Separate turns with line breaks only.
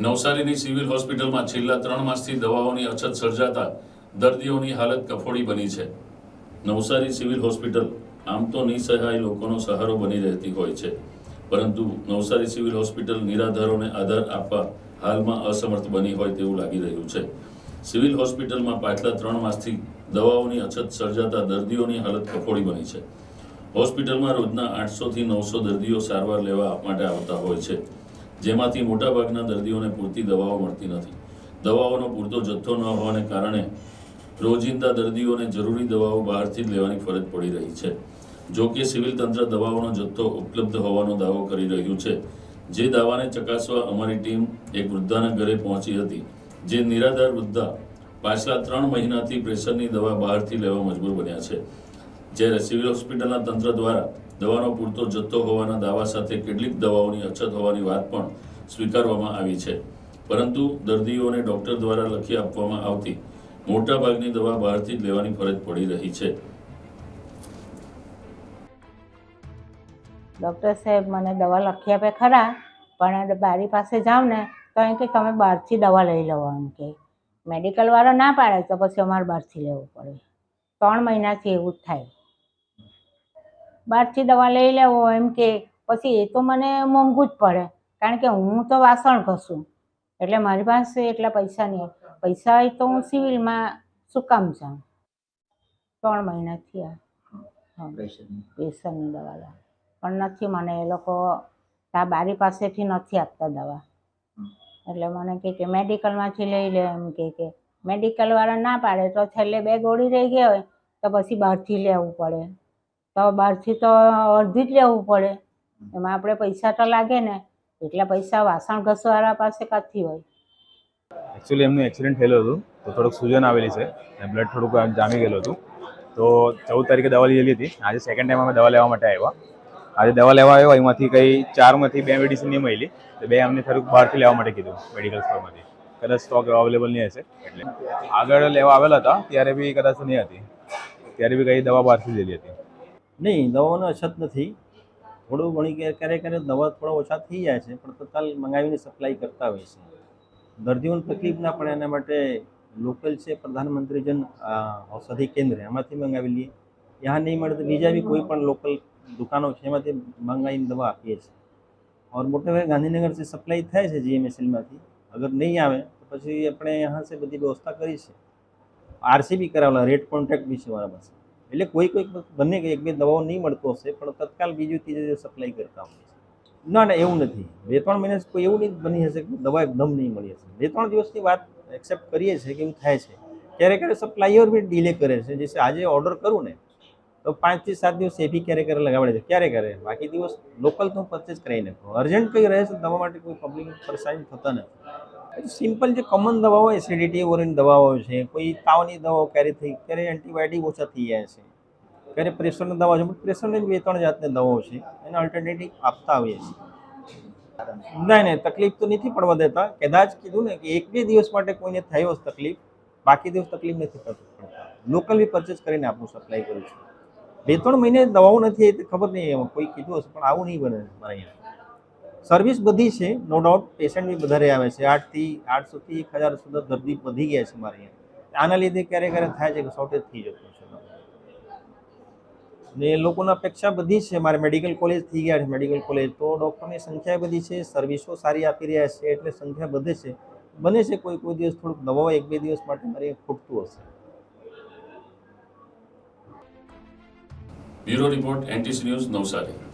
નવસારીની civil હોસ્પિટલમાં છેલ્લા ત્રણ માસથી દવાઓની અછત સર્જાતા દર્દીઓની હાલત કફોડી બની છે. નવસારી સિવિલ હોસ્પિટલ આમ તો નિસહાય લોકોનો સહારો બની રહેતી હોય છે. પરંતુ નવસારી સિવિલ હોસ્પિટલ નિરાધારોને આધાર આપવા હાલમાં અસમર્થ બની હોય તેવું લાગી રહ્યું છે. સિવિલ હોસ્પિટલમાં પાછલા ત્રણ માસથી દવાઓની અછત સર્જાતા દર્દીઓની હાલત કફોડી બની છે. હોસ્પિટલમાં રોજના આઠસોથી નવસો દર્દીઓ સારવાર લેવા માટે આવતા હોય છે. જેમાંથી મોટાભાગના દર્દીઓને પૂરતી દવાઓ મળતી નથી. દવાઓનો પૂરતો જથ્થો ન હોવાને કારણે રોજિંદા દર્દીઓને જરૂરી દવાઓ બહારથી જ લેવાની ફરજ પડી રહી છે. જો કે સિવિલ તંત્ર દવાઓનો જથ્થો ઉપલબ્ધ હોવાનો દાવો કરી રહ્યું છે. જે દાવાને ચકાસવા અમારી ટીમ એક વૃદ્ધાના ઘરે પહોંચી હતી. જે નિરાધાર વૃદ્ધા પાછલા ત્રણ મહિનાથી પ્રેશરની દવા બહારથી લેવા મજબૂર બન્યા છે. જ્યારે સિવિલ હોસ્પિટલના તંત્ર દ્વારા દવાનો પૂરતો જથ્થો હોવાના દાવા સાથે કેટલીક દવાઓની અછત હોવાની વાત પણ સ્વીકારવામાં આવી છે. પરંતુ દર્દીઓને ડોક્ટર દ્વારા લખી આપવામાં આવતી મોટાભાગની દવા બહારથી જ લેવાની ફરજ પડી રહી છે.
ડૉક્ટર સાહેબ મને દવા લખી આપે ખરા, પણ બારી પાસે જાઓ ને, તો એમ કે તમે બહારથી દવા લઈ લો એમ કે. મેડિકલવાળો ના પાડે તો પછી અમારે બહારથી લેવું પડે. ત્રણ મહિનાથી એવું જ થાય. બહારથી દવા લઈ લેવો એમ કે પછી એ તો મને મોંઘું જ પડે. કારણ કે હું તો વાસણ ઘસું. એટલે મારી પાસે એટલા પૈસા નહીં. પૈસા હોય તો હું સિવિલમાં શું કામ જાઉં? ત્રણ મહિનાથી આ પ્રેશરની દવા લે પણ નથી મને એ લોકો તા બારી પાસેથી નથી આપતા દવા. એટલે મને કહે કે મેડિકલમાંથી લઈ લે એમ કહે કે મેડિકલવાળા ના પાડે. તો છેલ્લે બે ગોળી રહી ગયા હોય તો પછી બહારથી લેવું પડે. તો બહારથી તો અડધી જ લેવું પડે. એમાં આપણે પૈસા તો લાગે ને, એટલા પૈસા વાસણ ઘસવાળા પાસે કાંથી હોય?
એકચ્યુઅલી એમનું એક્સિડન્ટ થયેલું હતું, તો થોડુંક સૂજન આવેલી છે અને બ્લડ થોડુંક જામી ગયેલું હતું. તો ચૌદ તારીખે દવા લીધેલી હતી. આજે સેકન્ડ ટાઈમ અમે દવા લેવા માટે આવ્યા. આજે દવા લેવા આવ્યો, એમાંથી કંઈ ચારમાંથી બે મેડિસિન નહીં મળી. તો બે અમને થોડુંક બહારથી લેવા માટે કીધું મેડિકલ સ્ટોરમાંથી કદાચ સ્ટોક અવેલેબલ નહીં હશે. એટલે આગળ લેવા આવેલા હતા, ત્યારે બી કદાચ નહીં હતી. ત્યારે બી કઈ દવા બહારથી લીધી હતી.
નહીં દવાનો અછત નથી. થોડું ઘણી ક્યારેક ક્યારેક દવા થોડા ઓછા થઈ જાય છે, પણ તત્કાલ મંગાવીને સપ્લાય કરતા હોય છે. દર્દીઓને તકલીફ ના પડે એના માટે લોકલ છે પ્રધાનમંત્રી જન ઔષધિ કેન્દ્ર, એમાંથી મંગાવી લઈએ. ત્યાં નહીં મળે તો બીજા બી કોઈ પણ લોકલ દુકાનો છે, એમાંથી મંગાવીને દવા આપીએ છીએ. ઓર મોટેભાઈ ગાંધીનગરથી સપ્લાય થાય છે જીએમએસએલમાંથી અગર નહીં આવે, તો પછી આપણે અહીંયા બધી વ્યવસ્થા કરી છે. આરસીબી કરાવેલા, રેડ કોન્ટ્રાક્ટ બી છે મારા પાસે. એટલે કોઈ કોઈક બંને એક બે દવાઓ નહીં મળતો હશે, પણ તત્કાલ બીજું ત્રીજું સપ્લાય કરતા હોય છે. ના ના, એવું નથી. બે ત્રણ મહિના કોઈ એવું નહીં બની હશે કે દવા એકદમ નહીં મળી હશે. બે ત્રણ દિવસની વાત એક્સેપ્ટ કરીએ છીએ કે એવું થાય છે. ક્યારેક ક્યારેક સપ્લાયર બી ડિલે કરે છે. જે આજે ઓર્ડર કરું ને, તો પાંચથી સાત દિવસ એ બી ક્યારે ક્યારે લગાવડે છે. ક્યારે કરે બાકી દિવસ લોકલ તો પરચેસ કરાવી નાખો. અર્જન્ટ કંઈ રહે છે દવા માટે કોઈ પબ્લિક પરેશાની થતા નથી. સિમ્પલ જે કોમન દવાઓ એસિડિટી ઓરિન દવાઓ છે, કોઈ તાવની દવાઓ ક્યારે થઈ ક્યારે એન્ટીબાયોટિક ઓછા થઈ જાય છે. ક્યારે પ્રેશરની દવા છે, પણ પ્રેશરની બે ત્રણ જાતની દવાઓ છે, એને અલ્ટરનેટિવ આપતા આવીએ છીએ. નહીં નહીં તકલીફ તો નથી પડવા દેતા. કદાચ કીધું ને કે એક બે દિવસ માટે કોઈને થયો તકલીફ, બાકી દિવસ તકલીફ નથી પડતા લોકલ બી પરચેસ કરીને આપણું સપ્લાય કરું છું. બે ત્રણ મહિને દવાઓ નથી એ ખબર નહીં એમાં કોઈ કીધું હશે, પણ આવું નહીં બને મારા અહીંયા. સર્વિસ બધી છે નો ડાઉટ પેશન્ટ બી વધારે આવે છે આઠથી આઠસોથી એક હજાર સુધી દર્દી વધી ગયા છે મારે અહીંયા આના લીધે ક્યારેક ક્યારેક થાય છે કે શોર્ટેજ થઈ જતું છે ને લોકોની અપેક્ષા બધી છે મારે મેડિકલ કોલેજ થઈ ગયા છે મેડિકલ કોલેજ તો ડૉક્ટરની સંખ્યા બધી છે સર્વિસો સારી આપી રહ્યા છે એટલે સંખ્યા વધે છે બને છે કોઈ કોઈ દિવસ થોડુંક દવાઓ એક બે દિવસ માટે મારે ખૂટતું હશે
bureau report NTC news Navsari